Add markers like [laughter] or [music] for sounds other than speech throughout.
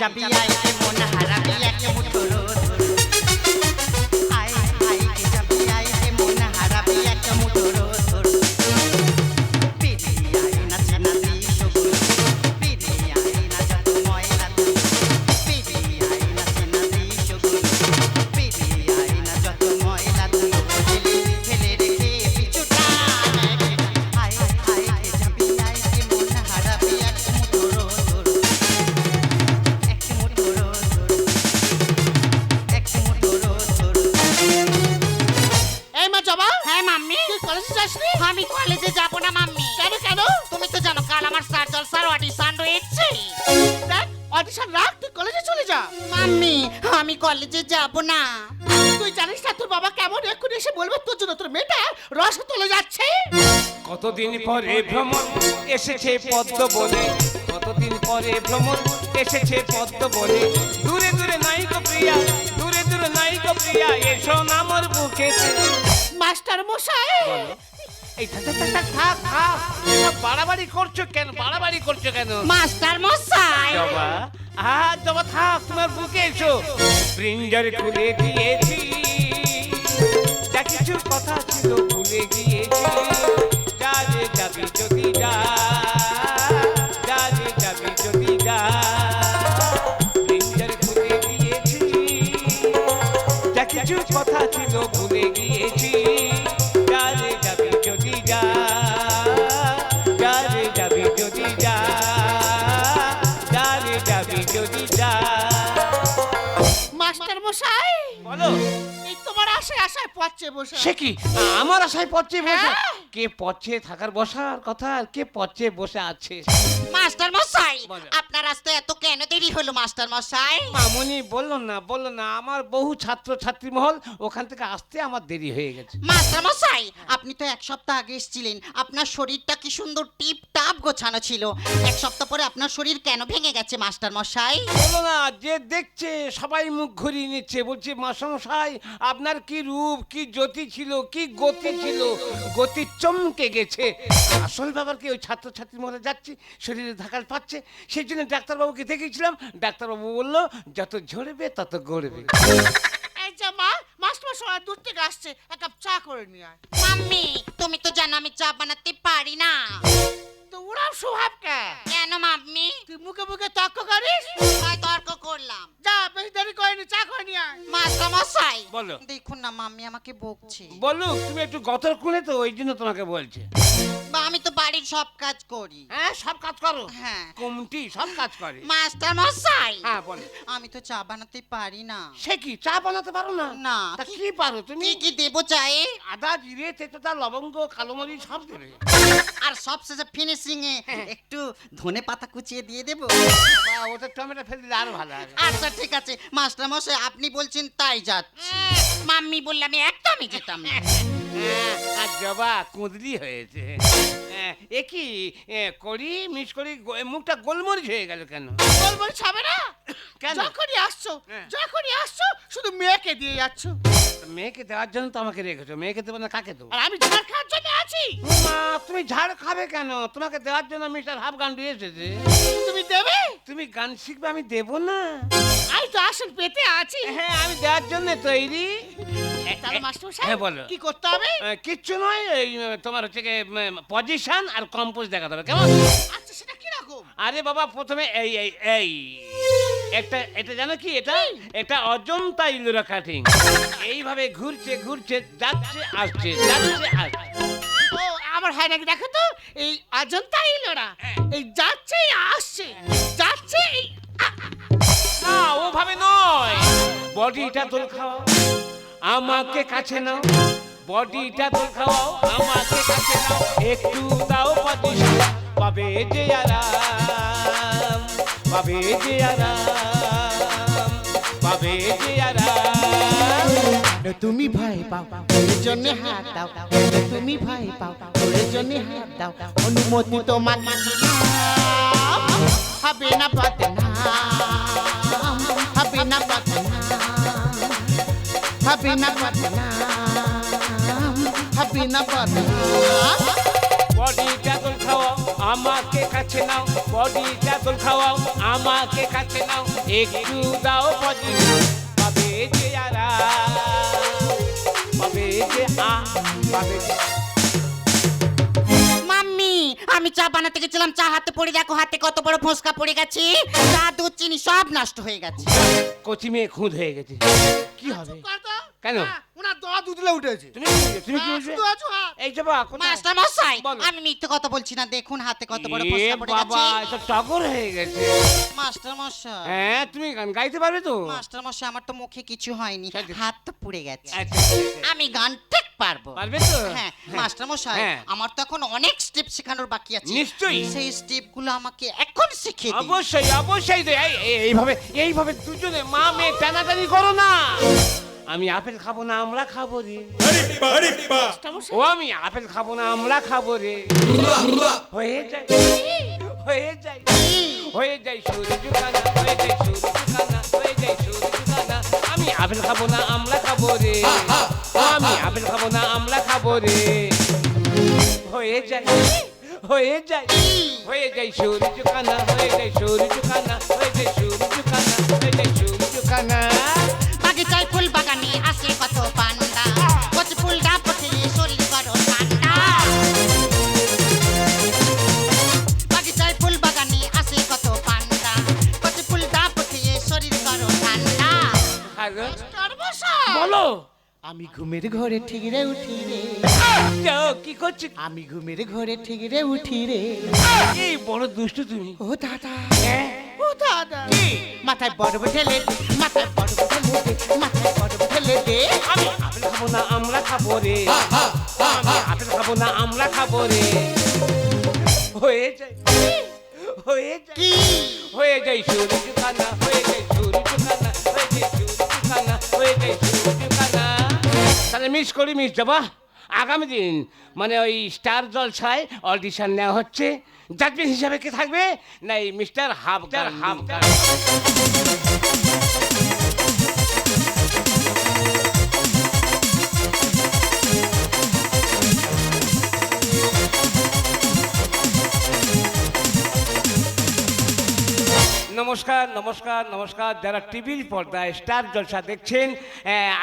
যাবি আইকে মন হারাবি এক মুঠো রোদ মেয়েটা রস তোলে যাচ্ছে? কতদিন পরে ভ্রমণ এসেছে পদ্ম বলে কতদিন পরে ভ্রমণ এসেছে পদ্ম বলে দূরে দূরে নাইক প্রিয়া দূরে দূরে নাইক প্রিয়া এসো না মোর বুকে মাস্টার মশাই! এই থাক থাক, থাক, থাক থাক থাক। বাড়াবাড়ি করছ কেন? বাড়াবাড়ি করছ কেন? মাস্টার মশাই! জবা আহ জবা থাক তোমার বুকে এসো। ব্রিঞ্জার খুলে দিয়েছি। যা কিছু কথা ছিল ভুলে গিয়েছি যা যে যাবি যদি যা যা যে যাবি যদি যা ব্রিঞ্জার খুলে দিয়েছি যা কিছু কথা ছিল ভুলে গিয়েছি যা যে যাবি যদি যা যা যে যাবি যদি যা যা রে যাবি যদি যা। মাস্টার মশাই বলো। তোমার আশায় আশায় পচছে বসে সে কি? আমার আশায় পচে বসে? হ্যাঁ। কে পচে থাকার বসার কথা? আর কে পচে বসে আছে? মাস্টার মশাই বলো। আপনার আসতে এত কেন দেরি হলো মাস্টার মশাই? মামনি বলল না বলল না আমার বহু ছাত্র ছাত্রী মহল ওখান থেকে আসতে আমার দেরি হয়ে গেছে। মাস্টার মশাই আপনি তো এক সপ্তাহ আগে এসেছিলেন। আপনার শরীরটা কি সুন্দর টিপ টাপ গোছানো ছিল। এক সপ্তাহ পরে আপনার শরীর কেন ভেঙে গেছে মাস্টার মশাই? বলল না যে দেখছে সবাই মুখ ঘুরিয়ে নিচ্ছে। বলছে মাসমশাই আপনার কি রূপ কি জ্যোতি ছিল কি গতি ছিল? গতি চমকে গেছে। আসল ব্যাপার কি ওই ছাত্রছাত্রীর মধ্যে যাচ্ছে শরীরে ধাকাল পাচ্ছে সেই জন্য ডাক্তারবাবুকে দেখেছিলাম। ডাক্তারবাবু বলল যত ঝরবে তত গড়বে। এই যে মা মাস্টার মশাই দূর থেকে আসছে এক কাপ চা করে নিয়ে আয়। মাম্মি তুমি তো জানো আমি চা বানাতে পারি না। তো ওরাও স্বভাব কে? কেন মাম্মি? তুই মুখে মুখে তর্ক করিস? তাই তর্ক করলাম। যা বেশি দেরি করিনি চা করে নিয়ে আয়। মাস্টার মশাই বলো। দেখুন না মাম্মি আমাকে বকছে। বলো তুমি একটু গতর খুলে তো ওই জন্য তোমাকে বলছে। আমি তো বাড়ির সব কাজ করি। হ্যাঁ সব কাজ করো। হ্যাঁ। কমটি সব কাজ করে। মাস্টার মশাই! হ্যাঁ বলো। আমি তো চা বানাতে পারি না। সে কি চা বানাতে পারো না? না। তা কি পারো তুমি? কি কি দেবো চায়ে? আদা জিরে তেতোটা লবঙ্গ কালো মরিচ সব দেবে। আর সবশেষে ফিনিশিং এ একটু ধনে পাতা কুচিয়ে দিয়ে দেবো। বাবা, ওটা টমেটো ফেলে দিলে আরও ভালো হবে। আচ্ছা ঠিক আছে। মাস্টার মশাই আপনি বলছেন তাই যাচ্ছি। মাম্মি বললে আমি একদমই যেতাম না। হ্যাঁ, আর জবা কুঁদলি হয়েছে। হ্যাঁ, এ কি করি মিস করি মুখটা গোলমরিচ হয়ে গেল কেন? বলব ছাবে না? কেন? যখনই আসছো হ্যাঁ। যখনই আসছো শুধু মেয়েকে দিয়ে যাচ্ছ। মেয়েকে দেওয়ার জন্য তো আমাকে রেখেছো। মেয়েকে দেবো না কাকে দেবো? আর আমি ঝাড় খাওয়ার জন্য আছি। মা তুমি ঝাড় খাবে কেন? তোমাকে দেওয়ার জন্য মিস্টার হাফ গান দিয়ে এসেছে। তুমি দেবে? তুমি গান শিখবে আমি দেবো না। আমি তো আসল পেতে আছি। হ্যাঁ আমি দেওয়ার জন্য তৈরি। তাহলে মাস্টার হ্যাঁ বলো। কি করতে হবে? কিচ্ছু নয় এই তোমার হচ্ছে পজিশন আর কম্পোজ দেখাতে হবে কেমন? আচ্ছা সেটা কি রকম আরে বাবা প্রথমে এই এই এই। একটা এটা জানো কি এটা? এটা অজন্তা ইলোরা কাটিং এইভাবে ঘুরছে ঘুরছে যাচ্ছে আসছে যাচ্ছে আসছে। আমার হয় নাকি দেখো তো এই অজন্তা ইলোরা এই যাচ্ছে আসছে যাচ্ছে এই না ওভাবে নয়। বডিটা তোল খাওয়াও আমাকে কাছে নাও। বডিটা তোল খাওয়াও আমাকে কাছে নাও। একটু দাও পজিশন পাবে যে আরাম, পাবে যে আরাম, পাবে যে আরাম। তুমি ভয় পাও ওর জন্য হাত দাও। তুমি ভয় পাও ওর জন্য হাত দাও। অনুমতি তোমাকে হবে না পাতে হবে হবে না বদনাম হবে না বদনাম বডিটা তোল খাওয়াও আমাকে কাছে নাও বডিটা তোল খাওয়াও আমাকে কাছে নাও একটু দাও পজিশন পাবে যে আরাম পাবে যে আ পাবে যে মাম্মি আমি চা বানাতে গেছিলাম। চা হাতে পড়ে দেখো হাতে কত বড় ফোসকা পড়ে গেছে। চা দুধ চিনি সব নষ্ট হয়ে গেছে। কচি মেয়ে খুঁত হয়ে গেছে। কি হবে? কেন? ওনার দোয়া দুধলে উঠেছে। তুমি তুমি কি বলছো? আছো এই যে বা কোথায়? মাস্টার মশাই আমি মিথ্যে কথা বলছি না দেখুন হাতে কত বড় ফোসকা পড়ে বাবা গেছে। এটা টগর হয়ে গেছে। মাস্টার মশাই। হ্যাঁ তুমি গান গাইতে পারবে তো? মাস্টার মশাই আমার তো মুখে কিছু হয়নি ঠিক হাত তো পুড়ে গেছে। আচ্ছা। আমি গান ঠিক পারব। পারবে তো? হ্যাঁ মাস্টার মশাই হ্যাঁ। আমার তো এখন অনেক স্টেপ শেখানোর বাকি আছে। নিশ্চয়ই। সেই স্টেপগুলো আমাকে এখন শিখিয়ে দিন। অবশ্যই অবশ্যই এইভাবে এইভাবে দুজনে মা মেয়ে টানাটানি করো না। আমি আপেল খাব না আমরা খাব রে। ও আমি আপেল খাব না আমরা খাব রে। হয়ে যায় হয়ে যায় হয়ে যায় সূর্য কানা হয়ে যায় সূর্য কানা হয়ে যায় সূর্য কানা আমি আপেল খাব না আমরা খাব রে। আমি আপেল খাব না আমরা খাব রে। হয়ে যায় হয়ে যায় হয়ে যায় সূর্য কানা হয়ে যায় সূর্য কানা হয়ে যায় সূর্য কানা হয়ে যায় সূর্য কানা বাগিচায় ফুল বাগানে আসে কত পান্ডা? কচি ফুল ডাব পথিয়ে শরীর করো ঠান্ডা? বাগিচায় ফুল বাগানে আসে কত পান্ডা? কচি শরীর করো ঠান্ডা? বলো। আমি ঘুমের ঘরে ঠিক রে উঠি রে। কি করছ? আমি ঘুমের ঘরে ঠিক রে উঠি রে। এই বড় দুষ্টু তুমি? ও দাদা। হ্যাঁ? ও দাদা। মাথায় ঢেলে দে, মাথায় বরফ ঢেলে দে মাথায় বরফ দে। আমি আপেল খাব না আমরা খাব রে। আমি আপেল খাব না আমরা খাব রে। হয়ে যায় হয়ে যায়। কি? হয়ে যায় হয়ে যায় হয়ে যায় হয়ে যায় তাহলে মিস করি মিস যাবা আগামী দিন মানে ওই স্টার জলসায় অডিশন নেওয়া হচ্ছে। জাজমেন্ট হিসাবে কে থাকবে? না এই মিস্টার হাফগার হাফগার নমস্কার নমস্কার নমস্কার। যারা টিভির পর্দায় স্টার জলসা দেখছেন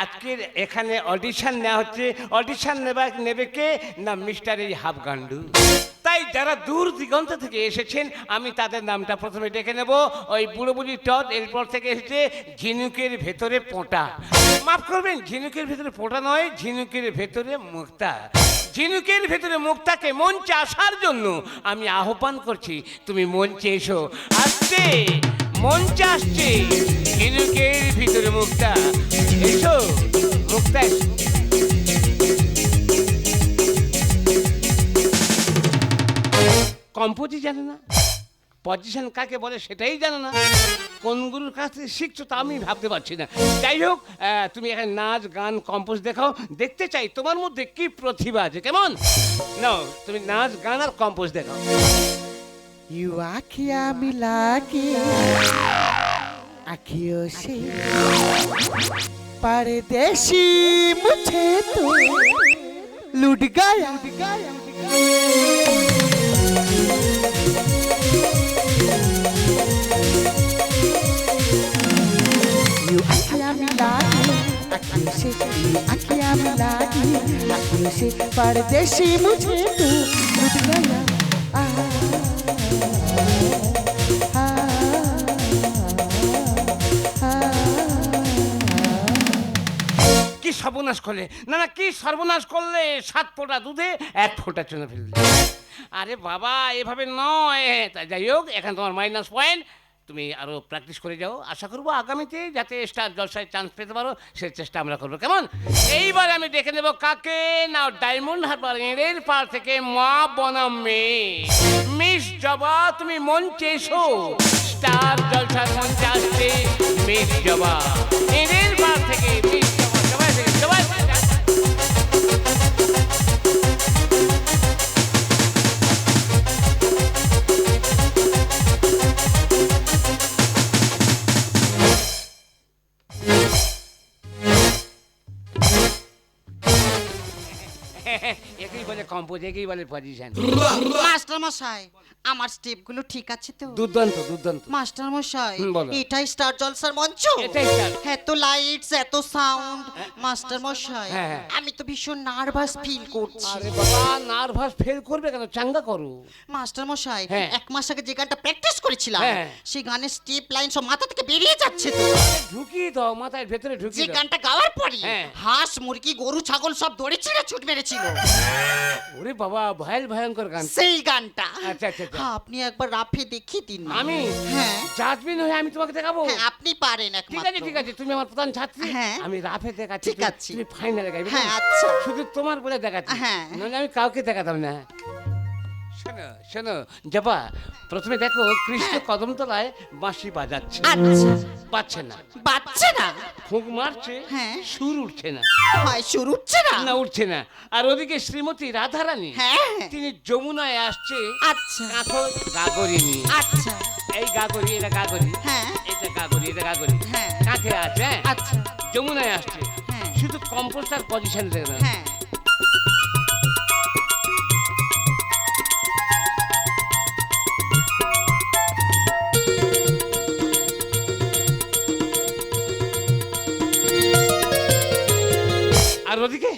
আজকের এখানে অডিশন নেওয়া হচ্ছে। অডিশন নেবা, নেবে কে? না মিস্টার এই হাফগান্ডু তাই যারা দূর দিগন্ত থেকে এসেছেন, আমি তাদের নামটা প্রথমে ডেকে নেব। ওই বুড়ো বুড়ি টদ এরপর থেকে এসেছে, ঝিনুকের ভেতরে পোঁটা। মাফ করবেন, ঝিনুকের ভেতরে পোঁটা নয়, ঝিনুকের ভেতরে মুক্তা। ঝিনুকের ভেতরে মুক্তাকে মঞ্চে আসার জন্য আমি আহ্বান করছি, তুমি মঞ্চে এসো। আসছে, মঞ্চে আসছে, ঝিনুকের ভিতরে মুক্তা এসো মুক্তা কম্পোজি জানে না? পজিশন কাকে বলে সেটাই জানো না কোন গুরুর কাছ থেকে শিখছো তা আমি ভাবতে পারছি না যাই হোক আহ, তুমি এখানে নাচ গান কম্পোজ দেখাও দেখতে চাই তোমার মধ্যে কি প্রতিভা আছে কেমন নাও তুমি নাচ গান আর কম্পোজ দেখাও यू आखिया मिला के आखियों से परदेसी मुझे तो लुट गया यू के आखियों से यू आखिया मिला के आखियों से परदेसी मुझे तो लुट गया आ, आ, आ, आ, কি সর্বনাশ করলে না না কি সর্বনাশ করলে সাত ফোঁটা দুধে এক ফোঁটা চুনে ফেললে আরে বাবা এভাবে নয় তা যাই হোক এখানে তোমার মাইনাস পয়েন্ট তুমি আরও প্র্যাকটিস করে যাও। আশা করব আগামীতে যাতে স্টার জলসায় চান্স পেতে পারো, সে চেষ্টা আমরা করব। কেমন? এইবার আমি দেখে নেব কাকে? না ডায়মন্ড হারবার এর পার থেকে মা বনাম মেয়ে। মিস জবা, তুমি মন চেয়েছো? স্টার জলসার মঞ্চে আসছে মিস জবা। এর পার থেকে মিস [laughs] একেই বলে কম্পোজ একেই বলে পজিশন মাস্টার মশাই আমার স্টেপগুলো ঠিক আছে তো? দুর্দান্ত দুর্দান্ত। মাস্টার মশাই এটাই স্টার জলসার মঞ্চ। এত লাইটস এত সাউন্ড মাস্টার মশাই হ্যাঁ, হ্যাঁ। আমি তো ভীষণ নার্ভাস ফিল করছি। আরে বাবা নার্ভাস ফেল করবে কেন? চাঙ্গা করো। মাস্টার মশাই হ্যাঁ। এক মাস আগে যে গানটা প্র্যাকটিস করেছিলাম। সেই গানের স্টেপ লাইন সব মাথা থেকে বেরিয়ে যাচ্ছে তো। ঢুকিয়ে দাও মাথায় ভেতরে যে ঢুকিয়ে দাও। গানটা গাওয়ার পরে। হাঁস মুরগি গরু ছাগল সব দড়ি ছিঁড়ে ছুট মেরেছিল। ওরে বাবা ভয়াল ভয়ঙ্কর গান। সেই গানটা। আচ্ছা, আচ্ছা, আচ্ছা। হ্যাঁ, আপনি একবার রাফে দেখি দিন না। আমি হ্যাঁ জাজমিন হয়ে আমি তোমাকে দেখাবো হ্যাঁ আপনি পারেন ঠিক একমাত্র আছে ঠিক আছে তুমি আমার প্রধান ছাত্রী হ্যাঁ। আমি রাফে দেখাচ্ছি ঠিক তুমি- আছে। তুমি ফাইনালে গাইবে হ্যাঁ, আচ্ছা। শুধু তোমার বলে দেখাচ্ছি হ্যাঁ। নাহলে আমি কাউকে দেখাতাম না শোনো শোনো জবা প্রথমে দেখো কৃষ্ণ কদমতলায় বাঁশি বাজাচ্ছে। আচ্ছা পাচ্ছে না। বাচ্চা না? ফুঁক মারছে হ্যাঁ। সুর উঠছে না। হয় শুরু হচ্ছে না? না উঠছে না। আর ওদিকে শ্রীমতী রাধারানী হ্যাঁ তিনি যমুনায় আসছে আচ্ছা। কাঁথো গাগরি নিয়ে। আচ্ছা। এই গাগরি এটা গাগরি। হ্যাঁ। এটা গাগরি এটা গাগরি। হ্যাঁ। কাঁথে আছে হ্যাঁ? আচ্ছা। যমুনায় আসছে। হ্যাঁ। শুধু কম্পোস্টার পজিশন দেবে না। হ্যাঁ। আর ওদিকে?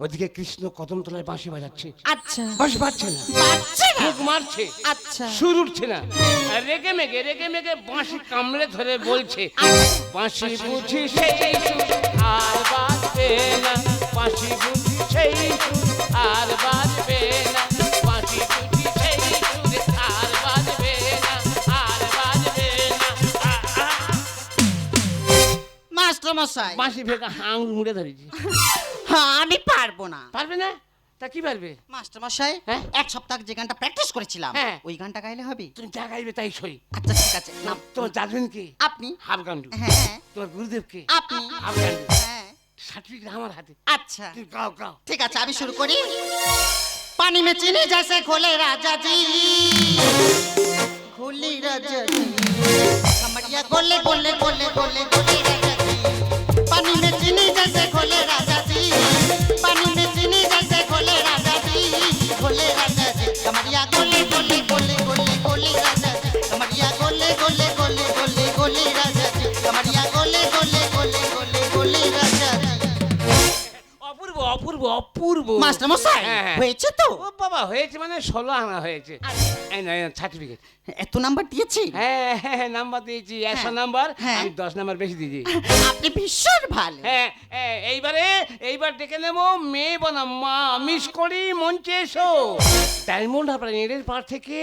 ওদিকে কৃষ্ণ কদম তলায় বাঁশি বাজাচ্ছে। আচ্ছা। বাঁশি বাজছে না। বাচ্চা না? ফুঁক মারছে। আচ্ছা। সুর উঠছে না। আর রেগে মেগে রেগে মেগে বাঁশি কামড়ে ধরে বলছে বাঁশি বুঝি সেই সুর আর বাজবে না। বাঁশি বুঝি সেই সুর আর বাজবে না। বাঁশি বুঝি সেই সুর আর বাজবে না। আর বাজবে না। মাস্টার মশাই বাঁশি ভেঙে আঙুল মুড়ে ধরেছি। [laughs] আমি পারবো না পারবে না তা কি পারবে মাস্টার মশাই হ্যাঁ? এক সপ্তাহ যে গানটা প্র্যাকটিস করেছিলাম হ্যাঁ। ওই গানটা গাইলে হবে তুমি যা গাইবে তাই সই আচ্ছা ঠিক আছে না তোমার জানবেন কি আপনি হাফ গান্ডু হ্যাঁ তোমার গুরুদেব কে আপনি হাফ গান্ডু হ্যাঁ সার্টিফিকেট আমার হাতে अच्छा তুমি গাও গাও ठीक है अभी शुरू करी पानी में चीनी जैसे घोले राजा जी घोले राजा जी कमरिया गोले गोले गोले गोले गोले राजा जी पानी में चीनी जैसे घोले राजा হয়েছে তো ও বাবা হয়েছে মানে ষোলো আনা হয়েছে। সার্টিফিকেট এত নাম্বার দিয়েছি? হ্যাঁ হ্যাঁ হ্যাঁ, নাম্বার দিয়েছি একশো হ্যাঁ। নাম্বার হ্যাঁ। আমি দশ নাম্বার বেশি দিয়েছি। [laughs] আপনি ভীষণ ভালো। হ্যাঁ হ্যাঁ, এইবারে এইবার ডেকে নেব মেয়ে বনাম মা মিস করি মঞ্চে এসো। ডায়মন্ড হাবড়া এদের পার থেকে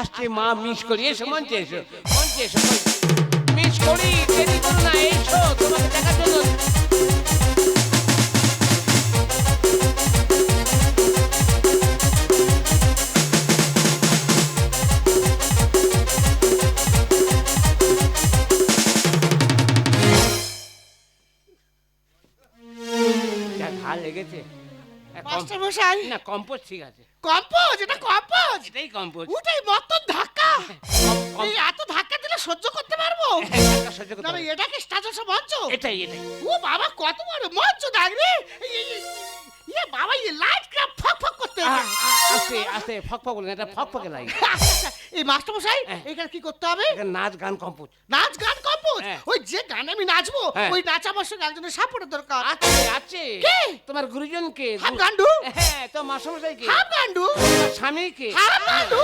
আসছে মা মিস করি এসো মঞ্চে এসো মঞ্চে এসো। মিস করি দেরি করো না এসো তোমাকে দেখার জন্য। মাস্টার মশাই না কম্পোজ ঠিক আছে। কম্পোজ? এটা কম্পোজ? এটাই কম্পোজ। ওটাই মতন ধাক্কা। [laughs] এই এত ধাক্কা দিলে সহ্য করতে পারব? হ্যাঁ, সহ্য করতে না। এটা কি স্ট্যাটাস মঞ্চ? এটাই এটাই। ও বাবা কত বড় মঞ্চ দেখ রে। এই, এই, এই, ইয়ে বাবা এই লাইট ক্রাফ ফক ফক করতে আছে আস্তে ফক ফক বলে এটা ফক ফকে লাইট [laughs] এই মাস্টার মশাই হ্যাঁ। এখানে কি করতে হবে? নাচ গান কম্পোজ। নাচ গান কম্পোজ? হ্যাঁ। ওই যে গানে আমি নাচবো হ্যাঁ। ওই নাচ আমার সঙ্গে একজনের সাপোর্টের দরকার। আছে আছে। কে? তোমার গুরুজন কে হাফ গান্ডু? হ্যাঁ তো মাসমশাই কে হাফ গান্ডু? স্বামী কে হাফ গান্ডু?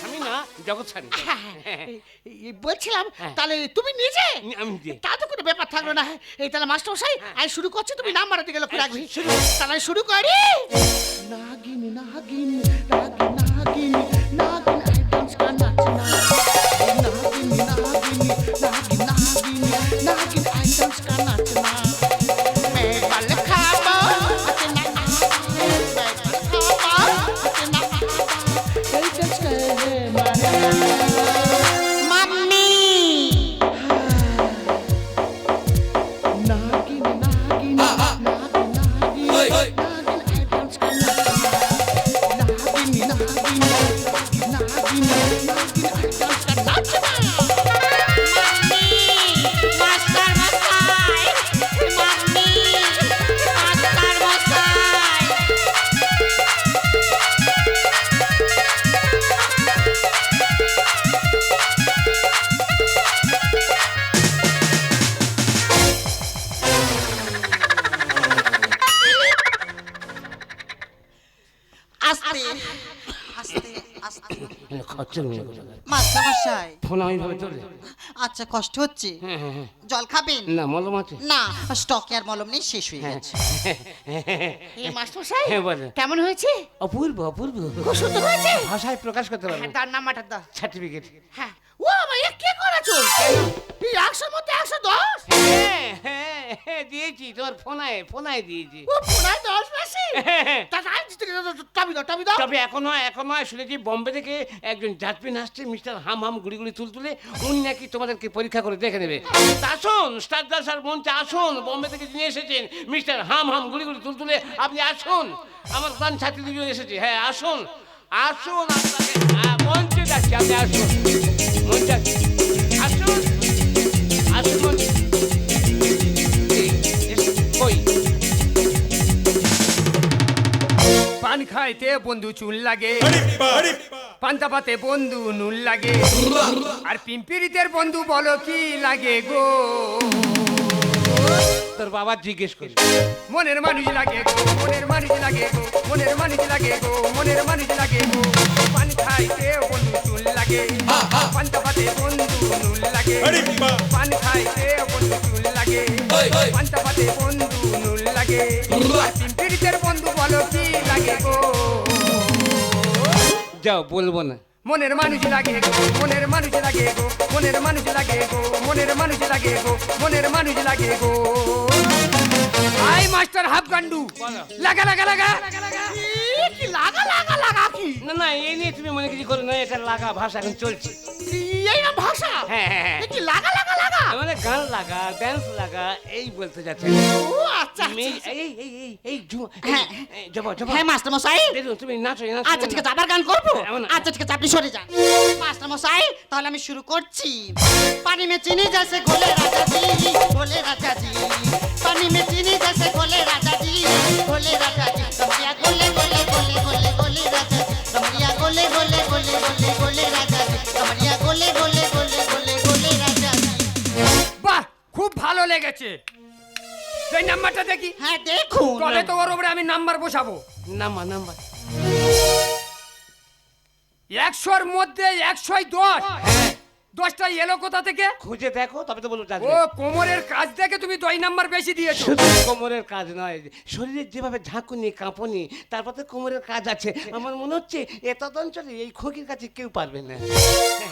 স্বামী না জগৎ স্বামী। বলছিলাম। তাহলে তুমি নিজে? আমি তা তো কোনো ব্যাপার থাকল না। এই তাহলে মাস্টার মশাই আমি শুরু করছি তুমি নাম্বার দিকে লক্ষ্য রাখবি শুরু। তাহলে আমি শুরু করি। নাগিন নাগিন নাগিন নাগিন নাগিন আই ডান্স খচ্চর মেয়ে কোথাকার। মাস্টার মশাই ফোন ওইভাবে ধরে আচ্ছা কষ্ট হচ্ছে? হ্যাঁ হ্যাঁ হ্যাঁ। জল খাবেন? না মলম আছে। না স্টকে আর মলম নেই শেষ হয়ে গেছে। এই মাস্টারমশাই হ্যাঁ, বলে। কেমন হয়েছে? অপূর্ব অপূর্ব। খুব সুন্দর হয়েছে? ভাষায় প্রকাশ করতে পারব। হ্যাঁ, তার নাম্বারটা দাও সার্টিফিকেট হ্যাঁ। ও ভাইয়া কে করেছ? এই একশোর মধ্যে একশো দশ? হ্যাঁ হ্যাঁ হ্যাঁ, দিয়েছি তোমার ফোনায় ফোনায় দিয়েছি। ও পুনায় দশ বেশি? টবি দাও টবি দাও। তবে এখন এখন শুনেছি বম্বে থেকে একজন জাতপিন আসছে মিস্টার হাম হাম গুড়ি গুড়ি তুলতুলে উনি নাকি তোমাদেরকে পরীক্ষা করে দেখে নেবে। আসুন স্টার দাস আর মঞ্চে আসুন বম্বে থেকে যিনি এসেছেন মিস্টার হাম হাম গুড়ি গুড়ি তুলতুলে আপনি আসুন। আমার প্রাণ ছাত্রী দুজন এসেছে হ্যাঁ আসুন আসুন আপনাকে মঞ্চে যাচ্ছি আপনি আসুন। পান খাইতে বন্ধু চুল লাগে। পান্তা পাতে বন্ধু নুন লাগে। আর পিম্পিরিতের বন্ধু বলো কি লাগে গো? তোর বাবা জিজ্ঞেস করি মনের মানুষ লাগে গো মনের মানুষ লাগে গো মনের মানুষ লাগে গো মনের মানুষ লাগে গো। পান খাইতে বন্ধু লাগে পান্তা পাতে বন্ধু নুন লাগে পান খাইতে বন্ধু চুল লাগে পান্তা পাতে বন্ধু নুন লাগে আর বন্ধু বলো কি লাগে গো যাও বলব না মনের মানুষ লাগে গো মনের মানুষ লাগে গো মনের মানুষ লাগে গো মনের মানুষ লাগে গো মনের মানুষ লাগে গো আই মাস্টার হাফ গান্ডু লাগা লাগা লাগা লাগা লাগা লাগা না না এই নিয়ে তুমি মনে করো না এটা লাগা ভাষা এখন চলছে। এই না ভাষা? হ্যাঁ হ্যাঁ, হ্যাঁ। কি লাগা লাগা লাগা? মানে গান লাগা ড্যান্স লাগা এই বলতে যাচ্ছে। ও আচ্ছা, আচ্ছা, আচ্ছা। এই এই এই এই হ্যাঁ।, হ্যাঁ। মাস্টার মশাই। দেখুন তুমি নাচো আচ্ছা ঠিক আছে আবার গান করব? হ্যাঁ, আচ্ছা ঠিক আছে আপনি সরে যান। মাস্টার মশাই তাহলে আমি শুরু করছি। পানি মে চিনি যাচ্ছে ঘোলে রাজা জি রাজা জি। পানি মে চিনি রাজা জি ঘোলে রাজা জি। বাহ খুব ভালো লেগেছে। এই নাম্বারটা দেখি। হ্যাঁ দেখুন। তবে তো ওর উপরে আমি নাম্বার বসাবো? Number number. একশোর মধ্যে একশোই দশ। হ্যাঁ। দশটা এলো কোথা থেকে? খুঁজে দেখো তবে তো বলব ও কোমরের কাজ দেখে তুমি দুই নাম্বার বেশি দিয়েছ। শুধু কোমরের কাজ নয় শরীরের যেভাবে ঝাঁকুনি কাঁপুনি তারপর তো কোমরের কাজ আছে। আমার মনে হচ্ছে এ তদঞ্চলে এই খোকির কাছে কেউ পারবে না।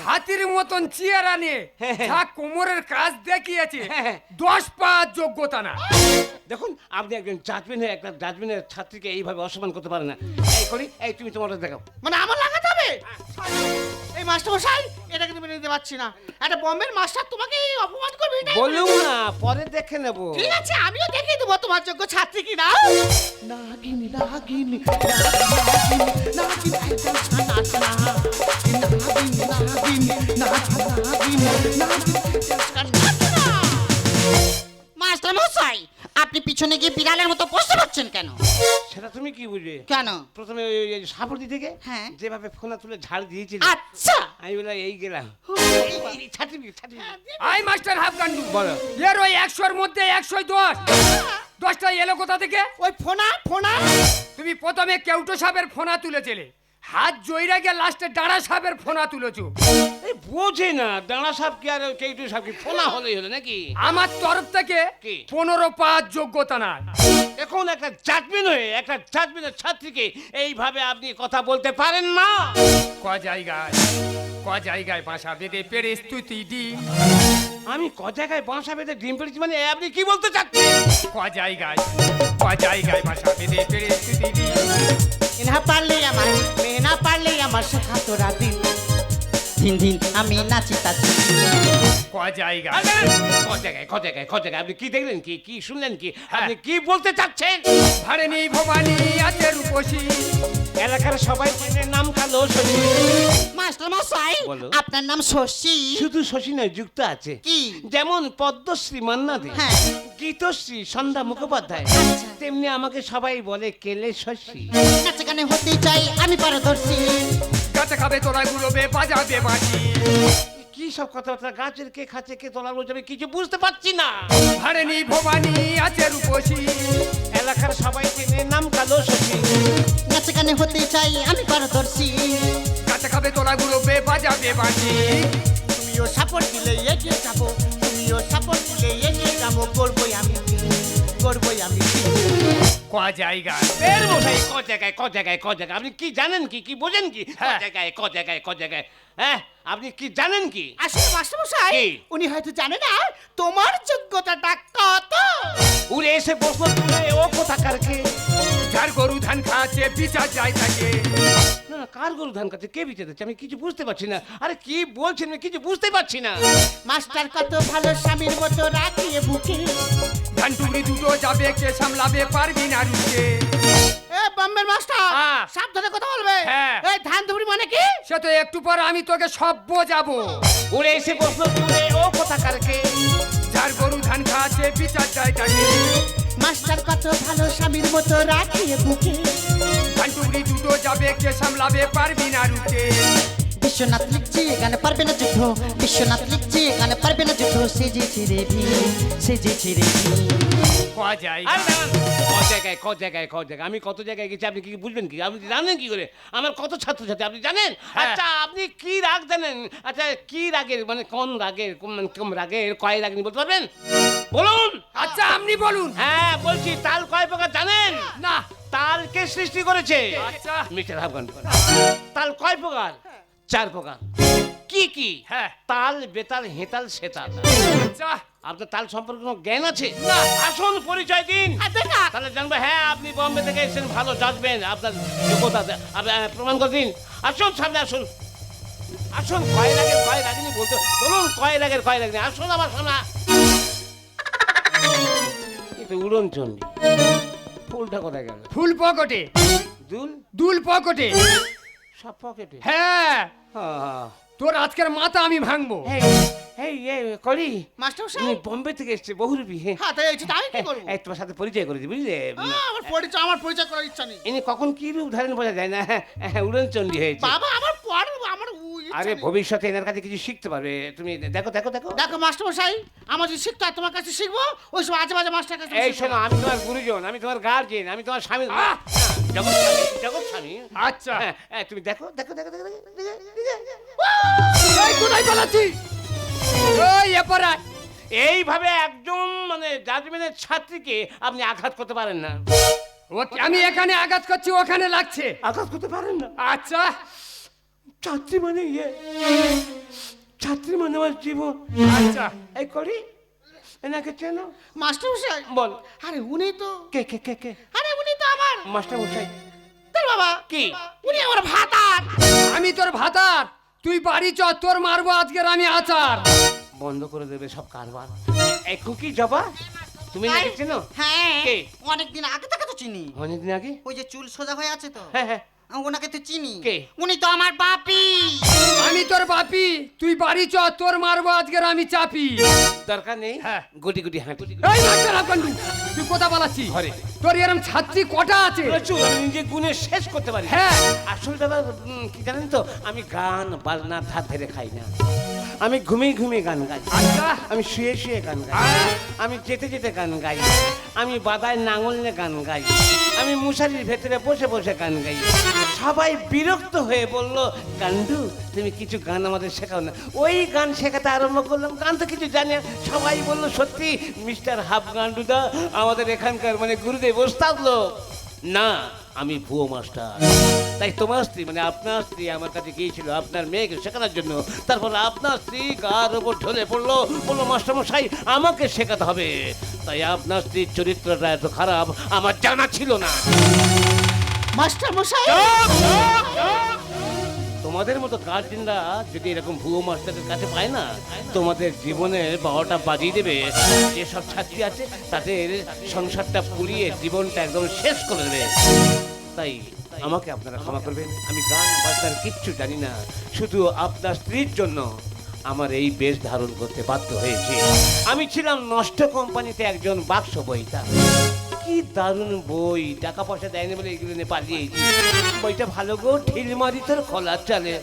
হাতির মতন চেয়ারা নিয়ে হ্যাঁ। যা কোমরের কাজ দেখিয়েছে। হ্যাঁ। দশ পাঁচ যোগ্যতা না। দেখুন আপনি একজন জাজমেন্টের একটা জাজমেন্টের ছাত্রীকে এইভাবে অসম্মান করতে পারেন না। এই করি এই তুমি তোমার দেখাও। মানে আমার লাগাতে হবে? এই মাস্টার মশাই এটা কিন্তু মেনে নিতে পারছি না একটা বম্বের মাস্টার তোমাকে অপমান করবে এটাই বলুন না পরে দেখে নেব ঠিক আছে আমিও দেখিয়ে দেবো তোমার যোগ্য ছাত্রী না নাগিনী নাগিনী ডান্স না মাস্টার মশাই আপনি পিছনে গিয়ে বিড়ালের মতো বসে পড়ছেন কেন? সেটা তুমি কি বুঝবে? কেন? প্রথমে ওই সাপুরি থেকে হ্যাঁ। যেভাবে ফোনা তুলে ঝাড় দিয়েছিল। আচ্ছা! আমি বললাম এই গেলাম। আই মাস্টার হাফ গান্ডু বলো। এর ওই একশোর মধ্যে একশোই দশ। দশটা এলো কোথা থেকে? ওই ফোনা ফোনা। তুমি প্রথমে কেউটো সাপের ফোনা তুলেছিলে। হাত জয়রা গিয়ে লাস্টে ডাঁড়া সাপের ফোনা তুলেছো। এই বোঝে না দাঁড়া সাপ কি আর কেইটু সাপ কি ফোনা হলেই হলো নাকি? আমার তরফ থেকে কি? পনেরো পাঁচ যোগ্যতা না এখন একটা জাজমেন্ট হয়ে একটা জাজমেন্টের ছাত্রীকে এইভাবে আপনি কথা বলতে পারেন না? ক জায়গায় ক জায়গায় বাসা বেঁধে পেরে স্তুতি ডিম? আমি ক জায়গায় বাসা বেঁধে ডিম পেড়েছি মানে আপনি কি বলতে চাচ্ছেন? ক জায়গায় ক জায়গায় বাসা বেঁধে পেরে স্তুতি ডিম? না পারলে আমার মেয়ে না পারলে আমার তোরা দিন দিন। দিন আমি নাচি তাচি ক জায়গায়? ক জায়গায় ক জায়গায় ক জায়গায়? আপনি কি দেখলেন কি? কি শুনলেন কি? আপনি কি বলতে চাচ্ছেন? ভারেনি ভবানী আছে রূপসী। এলাকার সবাই চেনে নাম কালো শশী। মাস্টার মশাই বলো। আপনার নাম শশী? শুধু শশী নয় যুক্ত আছে। কি? যেমন পদ্মশ্রী মান্না দে হ্যাঁ। গীতশ্রী সন্ধ্যা মুখোপাধ্যায়। আচ্ছা। তেমনি আমাকে সবাই বলে কেলে শশী। গানে হতে চাই আমি পারদর্শী। গাছে খাবে তোরা গুলোবে বাজাবে বাঁচি কি সব কথাবার্তা গাছের কে খাচ্ছে কে তোলা যাবে কিছু বুঝতে পারছি না। ভারেনি ভবানী আছে রূপসী। এলাকার সবাই চেনে নাম কালো শশী। নাচে গানে হতে চাই আমি পারদর্শী। নাচে খাবে তোলা গুলোবে বাজাবে বাজি তুমিও সাপোর্ট দিলে এগিয়ে যাব তুমিও সাপোর্ট দিলে এগিয়ে যাব করবোই আমি করবোই আমি ক জায়গা এর মশাই ক জায়গায় ক জায়গায় ক জায়গায় আপনি কি জানেন কি কি বোঝেন কি ক হ্যাঁ। জায়গায় ক জায়গায় ক জায়গায় হ্যাঁ আপনি কি জানেন কি? আসলে মাস্টারমশাই কি? উনি হয়তো জানে না তোমার যোগ্যতাটা কত? উড়ে এসে বসল তুলে ও কোথাকার কে? যার গরু ধান খাচ্ছে বিচার যায় থাকে না না কার গরু ধান কাছে কে বিচে দিচ্ছে আমি কিছু বুঝতে পারছি না। আরে কি বলছেন? আমি কিছু বুঝতে পারছি না। মাস্টার কত ভালো স্বামীর মতো রাখিয়ে বুকে। ধান টুকরি দুটো যাবে কে সামলাবে পারবি না রুখে? এ বম্বের মাস্টার হ্যাঁ। সাবধানে কথা বলবে। হ্যাঁ। এই ধান ধুবড়ি মানে কি? সে তো একটু পর আমি তোকে সব বোঝাবো উড়ে এসে বসল তুলে ও কোথাকার কে যার গরু ধান খাচ্ছে বিচার যায় থাকে মাস্টার কত ভালো স্বামীর মতো রাখিয়ে বুকে। ধান টুকরি দুটো যাবে কে সামলাবে পারবি না রুখে। বিশ্বনাথ লিখছি এখানে পারবে না যুদ্ধ। বিশ্বনাথ লিখছি এখানে পারবে না যুদ্ধ। সেজেছি রে ভি সেজেছি রে ভি জায়গা আরে জায়গায় ক জায়গায় ক জায়গায়? আমি কত জায়গায় গেছি আপনি কি বুঝবেন কি? আপনি জানেন কি করে? আমার কত ছাত্রছাত্রী আপনি জানেন? হ্যাঁ। আচ্ছা আপনি কি রাগ জানেন? আচ্ছা কি রাগের মানে কোন রাগের কোন মানে কোন রাগের কয় রাগ বলতে পারবেন? বলুন! আচ্ছা আপনি বলুন। হ্যাঁ বলছি তাল কয় প্রকার জানেন? না। তাল কে সৃষ্টি করেছে? আচ্ছা। মিস্টার আফগান তাল কয় প্রকার? চার প্রকার। কি কি? হ্যাঁ। তাল বেতাল হেতাল সেতাল। আচ্ছা। আপনার তাল সম্পর্কে কোনো জ্ঞান আছে? না আসল পরিচয় দিন। তাহলে জানব হ্যাঁ আপনি বম্বে থেকে এসেছেন ভালো জাজবেন আপনার যোগ্যতা। আপনি, প্রমাণ করে দিন। আসুন সামনে আসুন। আসুন কয় লাগের কয় লাগেনি বলতে বলুন কয় লাগের কয় লাগেনি আসুন আমার সামনে। এটা উড়ন চন্ডী ফুলটা কোথায় গেল? ফুল পকেটে। দুল? দুল পকেটে। সব পকেটে? হ্যাঁ। হ্যাঁ। তোর আজকের মাথা আমি ভাঙবো। এই এই এই করি মাস্টার সাহেব বম্বে থেকে এসছে বহুরূপী হ্যাঁ হ্যাঁ তাই হচ্ছে আমি কি করব? এই তোমার সাথে পরিচয় করে দিই বুঝলে? আমার পরিচয় আমার পরিচয় করার ইচ্ছা নেই। ইনি কখন কি রূপ ধারণ বোঝা যায় না হ্যাঁ, উড়ন চণ্ডী হয়েছে। বাবা আমার পর আমার আরে ভবিষ্যতে এনার কাছে কিছু শিখতে পারবে তুমি দেখো দেখো দেখো। দেখো মাস্টার মশাই আমার যদি শিখতে হয় তোমার কাছে শিখব ওই সব আজে বাজে মাস্টার কাছে এই শোনো আমি তোমার গুরুজন আমি তোমার গার্জেন আমি তোমার স্বামী। জগৎ স্বামী জগৎ স্বামী আচ্ছা। হ্যাঁ, হ্যাঁ, তুমি দেখো দেখো দেখো দেখো দেখো, দেখো, দেখো। এই কোথায় পালাচ্ছি ওই এপারা এইভাবে একজন মানে জাজমেন্টের ছাত্রীকে আপনি আঘাত করতে পারেন না। আমি এখানে আঘাত করছি ওখানে লাগছে। আঘাত করতে পারেন না। আচ্ছা। ছাত্রী মানে ইয়ে। ছাত্রী মানে আমার জীবন। আচ্ছা। এই করি। এনাকে চেনো। মাস্টার মশাই বল। আরে উনি তো কে কে কে কে? আরে উনি তো আমার মাস্টার মশাই তোর বাবা। কি? উনি আমার ভাতার। আমি তোর ভাতার। তুই বাড়ি চ তোর মারবো আজকের আমি আচার। বন্ধ করে দেবে সব কারবার। এই কুকি জবা? তুমি নাকি চিনো? হ্যাঁ কে? অনেকদিন আগে থেকে তো চিনি। অনেকদিন আগে? ওই যে চুল সোজা হয়ে আছে তো। হ্যাঁ হ্যাঁ। আমি ওনাকে তো চিনি। কে? উনি তো আমার বাপি। আমি তোর বাপি তুই বাড়ি চ তোর মারবো আজকের আমি চাপি। দরকার নেই? হ্যাঁ। গুটি গুটি হ্যাঁ এই আফগান্ডু তুই কথা বলাছি ঘরে। তোর এরম ছাত্রী কটা আছে? প্রচুর আমি নিজে গুণে শেষ করতে পারি হ্যাঁ। আসল উম, কি জানেন তো আমি গান বাজনা ধার ধরে খাই না। আমি ঘুমিয়ে ঘুমিয়ে গান গাই। আচ্ছা। আমি শুয়ে শুয়ে গান গাই। আমি যেতে যেতে গান গাই। আমি বাদায় নাঙল নিয়ে গান গাই। আমি মশারির ভেতরে বসে বসে গান গাই। সবাই বিরক্ত হয়ে বলল গান্ডু তুমি কিছু গান আমাদের শেখাও না। ওই গান শেখাতে আরম্ভ করলাম। গান তো কিছু জানি না। সবাই বলল সত্যি মিস্টার হাফ গান্ডুদা আমাদের এখানকার মানে গুরুদেব ওস্তাদ লোক। না আমি ভুয়ো মাস্টার। তাই তোমার স্ত্রী মানে আপনার স্ত্রী আমার কাছে গিয়েছিল আপনার মেয়েকে শেখানোর জন্য। তারপর আপনার স্ত্রী গার ওপর ঢলে পড়ল বলল মাস্টারমশাই আমাকে শেখাতে হবে। তাই আপনার স্ত্রীর চরিত্রটা এত খারাপ আমার জানা ছিল না। মাস্টার মশাই তোমাদের মতো গার্জেনরা যদি এরকম ভুয়ো মাস্টারের কাছে পায় না, তোমাদের জীবনের বারোটা বাজিয়ে দেবে। যেসব ছাত্রী আছে, তাদের সংসারটা পুড়িয়ে জীবনটা একদম শেষ করে দেবে। তাই আমাকে আপনারা ক্ষমা করবেন। আমি গান বাজনার কিচ্ছু জানি না, শুধু আপনার স্ত্রীর জন্য আমার এই বেশ ধারণ করতে বাধ্য হয়েছে। আমি ছিলাম নষ্ট কোম্পানিতে একজন বাক্স বইতা কি দারুণ বই। টাকা পয়সা দেয়নি বলে এগুলো নিয়ে পালিয়েছি বইটা ভালো গো ঢিল মারি তোর খোলা চালে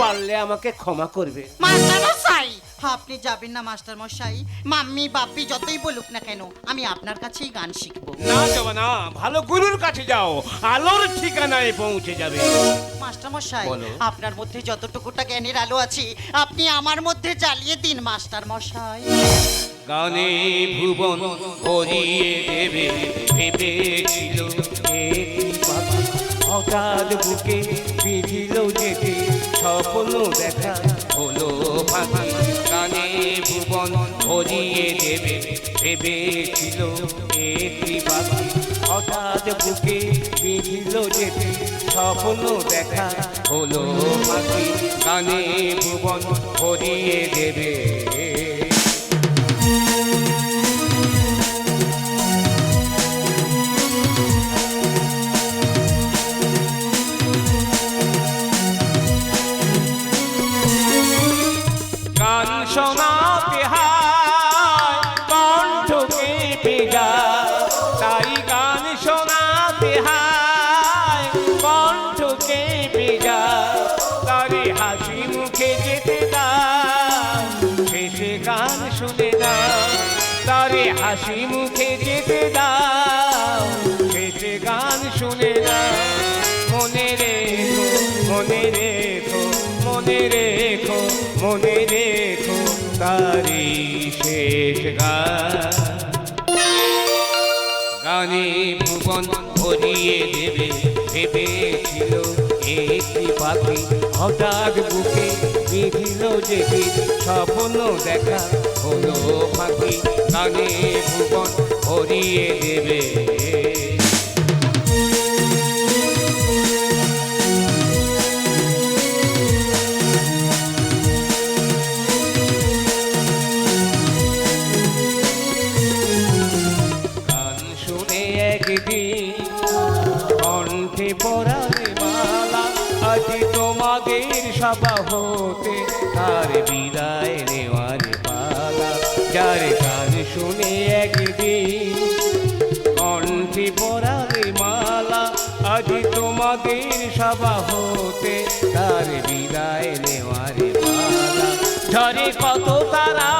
পারলে আমাকে ক্ষমা করবে। মাস্টার মশাই আপনি যাবেন না মাস্টার মশাই মাম্মি বাপ্পি যতই বলুক না কেন আমি আপনার কাছেই গান শিখব। না যাবে না ভালো গুরুর কাছে যাও। আলোর ঠিকানায় পৌঁছে যাবে। মাস্টার মশাই বলো। আপনার মধ্যে যতটুকুটা জ্ঞানের আলো আছে আপনি আমার মধ্যে জ্বালিয়ে দিন মাস্টার মশাই গানে ভুবন ভরিয়ে দেবে ভেবেছিল হঠাৎ বুকে বিধিল যেতে স্বপ্ন দেখা হলো ফাঁকি গানে ভুবন ভরিয়ে দেবে ভেবেছিল একটি পাখি হঠাৎ বুকে বিধিল যেতে স্বপ্ন দেখা হলো ফাঁকি গানে ভুবন ভরিয়ে দেবে। মনে রেখো মনে রেখো তারি শেষ গান। ভুবন ভরিয়ে দেবে, ভেবেছিল একটি পাখি। হঠাৎ বুকে বিধিল যেতে স্বপ্ন দেখা হলো পাখি গানে ভুবন ভরিয়ে দেবে। তোমাদের সভা হতে তার বিদায় নেওয়ারে ঝরে কত তারা